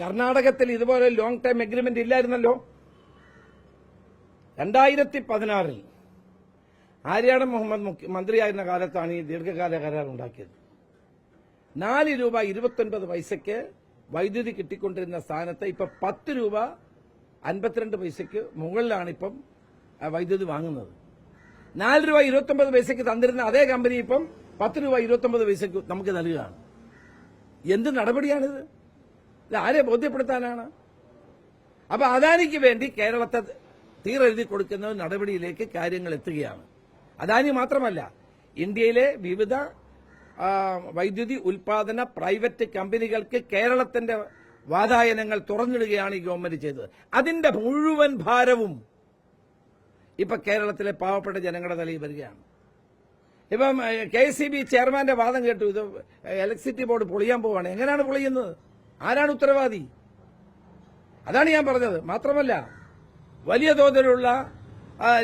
കർണാടകത്തിൽ ഇതുപോലെ long time agreement ഇല്ലായിരുന്നല്ലോ? രണ്ടായിരത്തി പതിനാറിൽ ആര്യാടൻ മുഹമ്മദ് മന്ത്രിയായിരുന്ന കാലത്താണ് ഈ ദീർഘകാല കരാർ ഉണ്ടാക്കിയത്. നാല് രൂപ ഇരുപത്തൊൻപത് പൈസയ്ക്ക് വൈദ്യുതി കിട്ടിക്കൊണ്ടിരുന്ന സ്ഥാനത്ത് ഇപ്പൊ പത്ത് രൂപ അൻപത്തിരണ്ട് പൈസയ്ക്ക് മുകളിലാണ് ഇപ്പം വൈദ്യുതി വാങ്ങുന്നത്. നാല് രൂപ ഇരുപത്തൊമ്പത് പൈസയ്ക്ക് തന്നിരുന്ന അതേ കമ്പനി ഇപ്പം പത്ത് രൂപ ഇരുപത്തൊമ്പത് പൈസയ്ക്ക് നമുക്ക് നൽകുകയാണ്. എന്ത് നടപടിയാണിത്? ഇത് ആരെ ബോധ്യപ്പെടുത്താനാണ്? അപ്പൊ അദാനിക്ക് വേണ്ടി കേരളത്തെ തീരെഴുതി കൊടുക്കുന്ന നടപടിയിലേക്ക് കാര്യങ്ങൾ എത്തുകയാണ്. അദാനി മാത്രമല്ല ഇന്ത്യയിലെ വിവിധ വൈദ്യുതി ഉൽപാദന പ്രൈവറ്റ് കമ്പനികൾക്ക് കേരളത്തിന്റെ വാതായനങ്ങൾ തുറന്നിടുകയാണ് ഈ ഗവൺമെന്റ് ചെയ്തത്. അതിന്റെ മുഴുവൻ ഭാരവും ഇപ്പൊ കേരളത്തിലെ പാവപ്പെട്ട ജനങ്ങളുടെ തലയിൽ വരികയാണ്. ഇപ്പം കെ സി ബി ചെയർമാന്റെ വാദം കേട്ടു. ഇത് ഇലക്ട്രിസിറ്റി ബോർഡ് പൊളിയാൻ പോവാണ്. എങ്ങനെയാണ് പൊളിയുന്നത്? ആരാണ് ഉത്തരവാദി? അതാണ് ഞാൻ പറഞ്ഞത്. മാത്രമല്ല വലിയ തോതിലുള്ള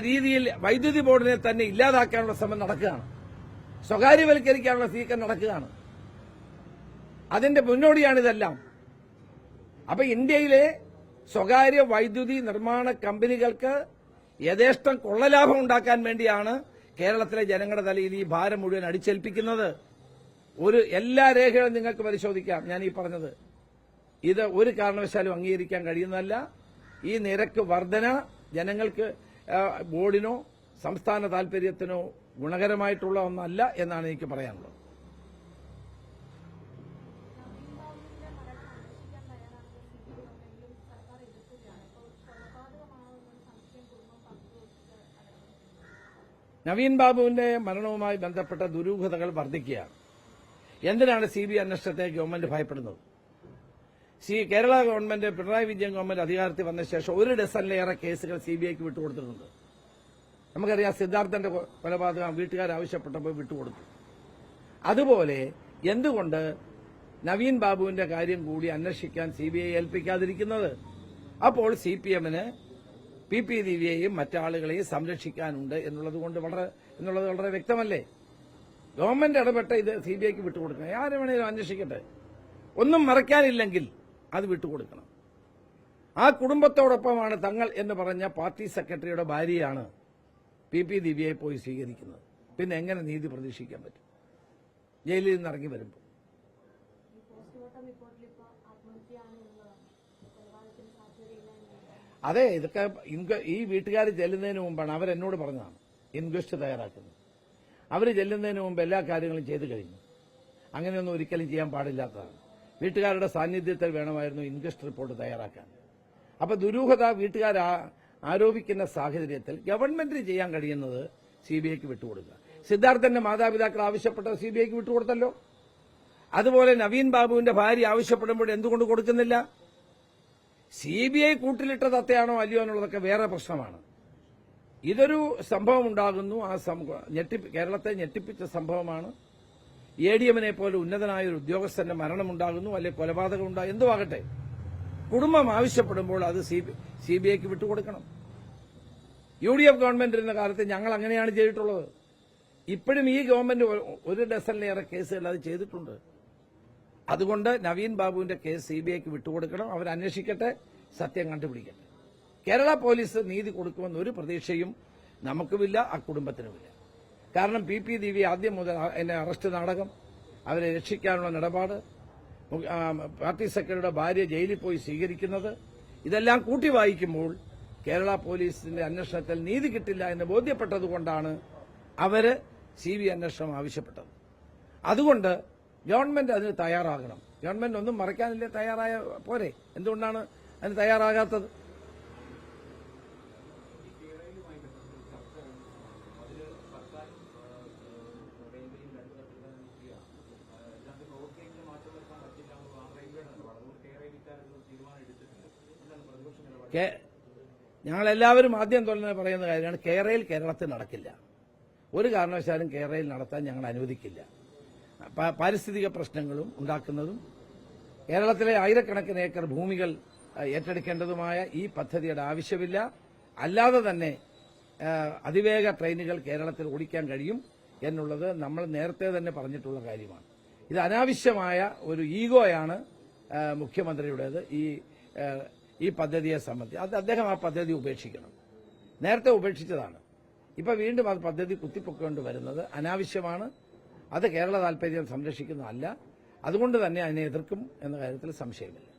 രീതിയിൽ വൈദ്യുതി ബോർഡിനെ തന്നെ ഇല്ലാതാക്കാനുള്ള ശ്രമം നടക്കുകയാണ്. സ്വകാര്യവൽക്കരിക്കാനുള്ള നീക്കം നടക്കുകയാണ്. അതിന്റെ മുന്നോടിയാണിതെല്ലാം അപ്പൊ ഇന്ത്യയിലെ സ്വകാര്യ വൈദ്യുതി നിർമ്മാണ കമ്പനികൾക്ക് യഥേഷ്ടം കൊള്ളലാഭം ഉണ്ടാക്കാൻ വേണ്ടിയാണ് കേരളത്തിലെ ജനങ്ങളുടെ തലയിൽ ഈ ഭാരം മുഴുവൻ അടിച്ചേൽപ്പിക്കുന്നത്. ഒരു എല്ലാ രേഖകളും നിങ്ങൾക്ക് പരിശോധിക്കാം. ഞാൻ ഈ പറഞ്ഞത് ഇത് ഒരു കാരണവശാലും അംഗീകരിക്കാൻ കഴിയുന്നതല്ല. ഈ നിരക്ക് വർധന ജനങ്ങൾക്ക് ബോർഡിനോ സംസ്ഥാന താൽപര്യത്തിനോ ഗുണകരമായിട്ടുള്ള ഒന്നല്ല എന്നാണ് എനിക്ക് പറയാനുള്ളത്. നവീൻ ബാബുവിന്റെ മരണവുമായി ബന്ധപ്പെട്ട ദുരൂഹതകൾ വർദ്ധിക്കുകയാണ്. എന്തിനാണ് സി ബി അന്വേഷണത്തെ ഗവൺമെന്റ് ഭയപ്പെടുന്നത്? C Kerala government Pinarayi Vijayan government അധികാരത്തിൽ വന്ന ശേഷം ഒരു ഡസനിലേറെ കേസുകൾ സി ബി ഐക്ക് വിട്ടുകൊടുത്തിട്ടുണ്ട്. നമുക്കറിയാം സിദ്ധാർത്ഥന്റെ കൊലപാതകം വീട്ടുകാർ ആവശ്യപ്പെട്ടപ്പോൾ വിട്ടുകൊടുത്തു. അതുപോലെ എന്തുകൊണ്ട് നവീൻ ബാബുവിന്റെ കാര്യം കൂടി അന്വേഷിക്കാൻ സി ബി ഐ ഏൽപ്പിക്കാതിരിക്കുന്നത്? അപ്പോൾ സി പി എമ്മിന് പി പി ദിവ്യയെയും മറ്റാളുകളെയും സംരക്ഷിക്കാനുണ്ട് എന്നുള്ളത് കൊണ്ട് വളരെ എന്നുള്ളത് വളരെ വ്യക്തമല്ലേ? ഗവൺമെന്റ് ഇടപെട്ട ഇത് സി ബി ഐക്ക് വിട്ടുകൊടുക്കണം. ആരെ വേണേലും അന്വേഷിക്കട്ടെ. ഒന്നും മറയ്ക്കാനില്ലെങ്കിൽ അത് വിട്ടുകൊടുക്കണം. ആ കുടുംബത്തോടൊപ്പമാണ് തങ്ങൾ എന്ന് പറഞ്ഞ പാർട്ടി സെക്രട്ടറിയുടെ ഭാര്യയാണ് പി പി ദിവ്യയെ പോയി സ്വീകരിക്കുന്നത്. പിന്നെ എങ്ങനെ നീതി പ്രതീക്ഷിക്കാൻ പറ്റും? ജയിലിൽ നിന്ന് ഇറങ്ങി വരുമ്പോൾ. അതെ ഇതൊക്കെ ഈ വീട്ടുകാർ ചെല്ലുന്നതിന് മുമ്പാണ് അവരെന്നോട് പറഞ്ഞതാണ്. ഇൻക്വസ്റ്റ് തയ്യാറാക്കുന്നത് അവർ ചെല്ലുന്നതിന് മുമ്പ് എല്ലാ കാര്യങ്ങളും ചെയ്തു കഴിഞ്ഞു. അങ്ങനെയൊന്നും ഒരിക്കലും ചെയ്യാൻ പാടില്ലാത്തതാണ്. വീട്ടുകാരുടെ സാന്നിധ്യത്തിൽ വേണമായിരുന്നു ഇൻക്വസ്റ്റ് റിപ്പോർട്ട് തയ്യാറാക്കാൻ. അപ്പൊ ദുരൂഹത വീട്ടുകാർ ആരോപിക്കുന്ന സാഹചര്യത്തിൽ ഗവൺമെന്റിന് ചെയ്യാൻ കഴിയുന്നത് സി ബി ഐക്ക് വിട്ടുകൊടുക്കുക. സിദ്ധാർത്ഥന്റെ മാതാപിതാക്കൾ ആവശ്യപ്പെട്ടത് സി ബി ഐക്ക് വിട്ടുകൊടുത്തല്ലോ. അതുപോലെ നവീൻ ബാബുവിന്റെ ഭാര്യ ആവശ്യപ്പെടുമ്പോൾ എന്തുകൊണ്ട് കൊടുക്കുന്നില്ല? സി ബി ഐ കൂട്ടിലിട്ട തത്തയാണോ അല്ലയോ എന്നുള്ളതൊക്കെ വേറെ പ്രശ്നമാണ്. ഇതൊരു സംഭവം ഉണ്ടാകുന്നു ആ കേരളത്തെ ഞെട്ടിപ്പിച്ച സംഭവമാണ്. എ ഡി എമ്മിനെ പോലെ ഉന്നതനായ ഒരു ഉദ്യോഗസ്ഥന്റെ മരണമുണ്ടാകുന്നു അല്ലെ കൊലപാതകം ഉണ്ടാകും എന്തുവാകട്ടെ. കുടുംബം ആവശ്യപ്പെടുമ്പോൾ അത് സി ബി ഐക്ക് വിട്ടുകൊടുക്കണം. യു ഡി എഫ് ഗവൺമെന്റ് ഇരുന്ന കാലത്ത് ഞങ്ങൾ അങ്ങനെയാണ് ചെയ്തിട്ടുള്ളത്. ഇപ്പോഴും ഈ ഗവൺമെന്റ് ഒരു ഡസനിലേറെ കേസുകൾ അത് ചെയ്തിട്ടുണ്ട്. അതുകൊണ്ട് നവീൻ ബാബുവിന്റെ കേസ് സി ബി ഐക്ക് വിട്ടുകൊടുക്കണം. അവരന്വേഷിക്കട്ടെ സത്യം കണ്ടുപിടിക്കട്ടെ. കേരള പോലീസ് നീതി കൊടുക്കുമെന്നൊരു പ്രതീക്ഷയും നമുക്കുമില്ല ആ കുടുംബത്തിനുമില്ല. കാരണം പി പി ദിവി ആദ്യം മുതൽ എന്നെ അറസ്റ്റ് നാടകം അവരെ രക്ഷിക്കാനുള്ള നിലപാട് പാർട്ടി സെക്രട്ടറിയുടെ ഭാര്യ ജയിലിൽ പോയി സ്വീകരിക്കുന്നത് ഇതെല്ലാം കൂട്ടി വായിക്കുമ്പോൾ കേരള പോലീസിന്റെ അന്വേഷണത്തിൽ നീതി കിട്ടില്ല എന്ന് ബോധ്യപ്പെട്ടതുകൊണ്ടാണ് അവർ സി ബി അന്വേഷണം ആവശ്യപ്പെട്ടത്. അതുകൊണ്ട് ഗവൺമെന്റ് അതിന് തയ്യാറാകണം. ഗവൺമെന്റ് ഒന്നും മറയ്ക്കാനില്ല തയ്യാറായ പോരെ? എന്തുകൊണ്ടാണ് അതിന് തയ്യാറാകാത്തത്? ഞങ്ങളെല്ലാവരും ആദ്യം തന്നെ പറയുന്ന കാര്യമാണ് കേരളയിൽ കേരളത്തിൽ നടക്കില്ല. ഒരു കാരണവശാലും കേരളയിൽ നടത്താൻ ഞങ്ങൾ അനുവദിക്കില്ല. പാരിസ്ഥിതിക പ്രശ്നങ്ങളും ഉണ്ടാക്കുന്നതും കേരളത്തിലെ ആയിരക്കണക്കിന് ഏക്കർ ഭൂമികൾ ഏറ്റെടുക്കേണ്ടതുമായ ഈ പദ്ധതിയുടെ ആവശ്യമില്ല. അല്ലാതെ തന്നെ അതിവേഗ ട്രെയിനുകൾ കേരളത്തിൽ ഓടിക്കാൻ കഴിയും എന്നുള്ളത് നമ്മൾ നേരത്തെ തന്നെ പറഞ്ഞിട്ടുള്ള കാര്യമാണ്. ഇത് അനാവശ്യമായ ഒരു ഈഗോയാണ് മുഖ്യമന്ത്രിയുടേത്. ഈ ഈ പദ്ധതിയെ സംബന്ധിച്ച്. അത് അദ്ദേഹം ആ പദ്ധതി ഉപേക്ഷിക്കണം. നേരത്തെ ഉപേക്ഷിച്ചതാണ്. ഇപ്പൊ വീണ്ടും അത് പദ്ധതി കുത്തിപ്പൊക്കൊണ്ട് വരുന്നത് അനാവശ്യമാണ്. അത് കേരള താൽപര്യം സംരക്ഷിക്കുന്നതല്ല. അതുകൊണ്ട് തന്നെ അതിനെ എതിർക്കും എന്ന കാര്യത്തിൽ സംശയമില്ല.